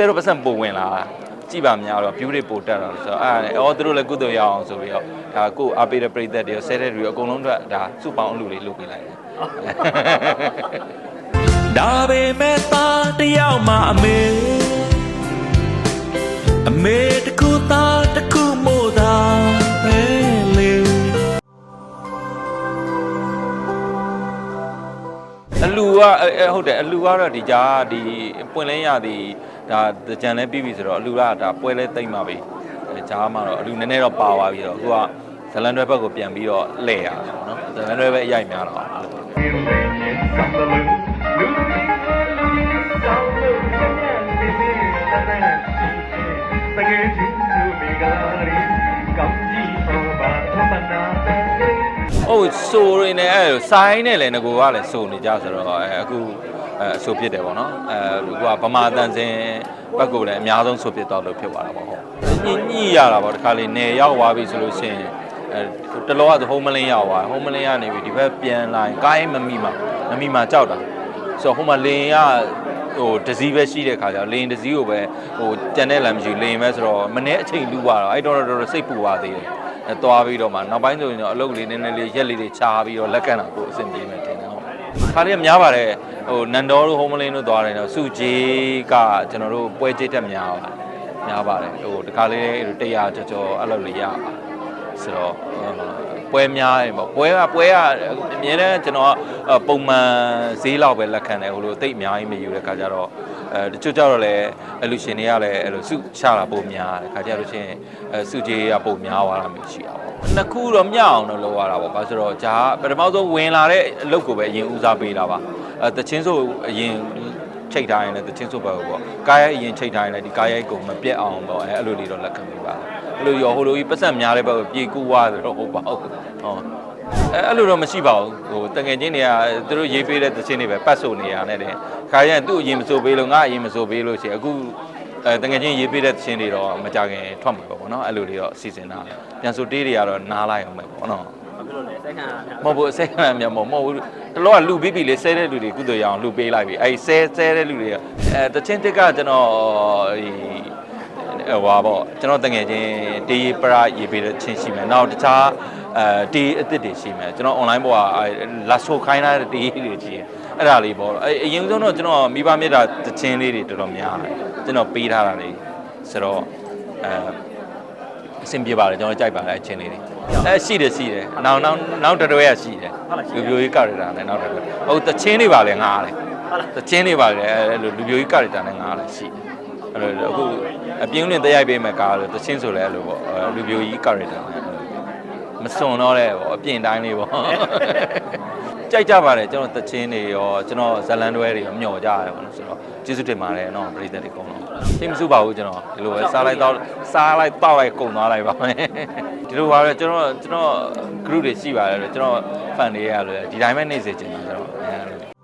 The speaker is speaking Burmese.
ဆဲတော့ပတ်စံပုံဝင်လာတာကြည့်ပါများတော့ view တွေပိုတက်တော့ဆိုတော့အဲ့ဒါနဲ့အော်သူတို့လည်းကုသိုလ်ရအောင်ဆိုပြီးတော့ဒါကိုအားပေးတဲ့ပရိသတ်တွေရောဆဲတဲ့တွေရောအကုန်လုံးအတွက်ဒါစုပေါင်းအလူလေးလုပ်ပေးလိုက်တယ်ဒါပေမဲ့သားတယောက်မှအမေအမေတကူသားတကူမို့သာပဲလေအလူကအဲအဲဟုတ်တယ်အလူကတော့ဒီကြားဒီပွင့်လင်းရသည် ဒါကြံလဲပြီးပြီဆိုတော့အလူကဒါပွဲလဲတိမ့်ပါပြီအဲကြားမှာတော့အလူနည်းနည်းတော့ပါသွားပြီတော့အခုကဇလန်တွဲဘက်ကိုပြန်ပြီးတော့လှည့်ရတာပေါ့နော်ဇလန်တွဲပဲအရိုက်များတော့အဲ့လိုဟုတ်ဆိုရင်းနဲ့အဲဆိုင်းနဲ့လည်းငကိုကလည်းဆိုနေကြဆိုတော့အဲအခု အဲအဆိုဖြစ်တယ်ပေါ့နော်အဲအခုကဗမာတန်စင်ဘက်ကလည်းအများဆုံးဆိုဖြစ်တော့လို့ဖြစ်သွားတာပေါ့ဟုတ်ညှိညှိရတာပေါ့ဒီခါလေးနေရောက်သွားပြီဆိုလို့ရှိရင်အဲတလောကဆိုဟုံးမလင်းရောက်သွားဟုံးမလင်းကနေပြီဒီဘက်ပြန်လာရင်ကိုင်းမမိမှာမမိမှာကြောက်တာဆိုတော့ဟိုမှာလင်းကဟိုဒစည်းပဲရှိတဲ့ခါကျတော့လင်းဒစည်းကိုပဲဟိုကြံတဲ့လမ်းမရှိဘူးလင်းပဲဆိုတော့မနေ့အချိန်လူသွားတော့အဲ့တော့တော့စိတ်ပူသွားသေးတယ်အဲသွားပြီးတော့မှနောက်ပိုင်းဆိုရင်တော့အလုပ်လေးနည်းနည်းလေးရက်လေးတွေချားပြီးတော့လက်ကန်တာကိုအဆင်ပြေမယ်တင်တယ်ဟုတ် ခါလေးကများပါတယ်ဟိုနန်တော်တို့ဟိုမလင်းတို့သွားတယ်တော့စုကြီးကကျွန်တော်တို့ပွဲကြိတ်တက်များပါတယ်များပါတယ်ဟိုတခါလေး100ကျော်ကျော်အဲ့လိုလေးရပါ ဆိုတော့ပွဲများရင်ပေါ့ပွဲကပွဲကအမြဲတမ်းကျွန်တော်ကပုံမှန်ဈေးလောက်ပဲလက်ခံတယ်ဟိုလိုတိတ်အများကြီးမယူတဲ့ခါကျတော့အဲတချို့ကြတော့လည်းအလူရှင်တွေကလည်းအဲ့လိုစုချတာပုံများတယ်ခါကျလို့ရှိရင်အဲစုကြီးကပုံများသွားတာမျိုးရှိတာပေါ့နှစ်ခုတော့မျှအောင်တော့လုပ်ရတာပေါ့ဘာဆိုတော့ဂျာပထမဆုံးဝင်လာတဲ့အလုပ်ကိုပဲအရင်ဦးစားပေးတာပါအဲတချင်းဆိုအရင်ချိတ်ထားရင်လည်းတချင်းဆိုပဲပေါ့ကားရိုက်အရင်ချိတ်ထားရင်လည်းဒီကားရိုက်ကိုမပြတ်အောင်ပေါ့အဲအဲ့လိုလေးတော့လက်ခံပေးပါ အဲ့လိုရောဟိုလိုကြီးပတ်စံများတဲ့ဘက်ကိုပြေကူသွားဆိုတော့ဟုတ်ပါဘူးဟောအဲအဲ့လိုတော့မရှိပါဘူးဟိုတငယ်ချင်းတွေကသူတို့ရေးပေးတဲ့တချင်းတွေပဲပတ်ဆိုနေရတယ်တဲ့ခါရင်သူ့အရင်မဆိုပေးလို့ငါအရင်မဆိုပေးလို့ရှိရင်အခုအဲတငယ်ချင်းရေးပေးတဲ့တချင်းတွေတော့မကြခင်ထွက်မှာပေါ့နော်အဲ့လိုတွေတော့စီစဉ်တာပြန်ဆိုတေးတွေကတော့နားလိုက်အောင်ပဲပေါ့နော်ဘာဖြစ်လို့လဲစိတ်ခံရတာမဟုတ်ဘူးအစိမ်းခံရမှာမဟုတ်ဘူးတလောကလူပြီးပြီလေဆဲတဲ့လူတွေကုသိုလ်ရအောင်လူပေးလိုက်ပြီအဲ့ဆဲဆဲတဲ့လူတွေကအဲတချင်းတစ်ကကျွန်တော်ဒီ ဟိုပါပေါ့ကျွန်တော်တငယ်ချင်းတေးပရရေးပေးတဲ့ချင်းရှိမယ်နောက်တခြားအဲတေးအစ်စ်တွေရှိမယ်ကျွန်တော် online ပေါ်ကလာဆိုခိုင်းတဲ့တေးတွေရှိတယ်အဲ့ဒါလေးပေါ့အဲအရင်ဆုံးတော့ကျွန်တော်မိဘမြတ်တာတချင်းလေးတွေတော်တော်များတယ်ကျွန်တော်ပေးထားတာလေးဆိုတော့အဲအဆင်ပြေပါတယ်ကျွန်တော်ကြိုက်ပါတယ်အချင်းလေးတွေအဲရှိတယ်ရှိတယ်နောက်နောက်နောက်တစ်တွဲရရှိတယ်လူပြိုကြီးကရတာနဲ့နောက်တစ်တွဲဟုတ်တချင်းတွေပါလေငားတယ်တချင်းတွေပါလေအဲလိုလူပြိုကြီးကရတာနဲ့ငားတယ်ရှိတယ် အဲ့လိုအခုအပြင်းလင်းတက်ရိုက်ပေးမယ်ကားလို့တချင်းဆိုလဲအဲ့လိုပေါ့လူပြိုကြီးကရတာနဲ့မစွန်တော့တဲ့ပေါ့အပြင်တိုင်းလေးပေါ့ကြိုက်ကြပါတယ်ကျွန်တော်တချင်းတွေရောကျွန်တော်ဇလန်တွဲတွေရောမျှော်ကြရတယ်ပေါ့နော်ဆိုတော့ကျေးဇူးတင်ပါတယ်နော်ပရိသတ်တွေအကုန်လုံးသိမစုပါဘူးကျွန်တော်ဒီလိုပဲစားလိုက်တော့စားလိုက်တောက်လိုက်ကုန်သွားလိုက်ပါမယ်ဒီလိုပါပဲကျွန်တော်ကျွန်တော် group တွေရှိပါတယ်လို့ကျွန်တော် fan တွေရလို့ဒီတိုင်းပဲနေစေချင်တာကျွန်တော်အဲလို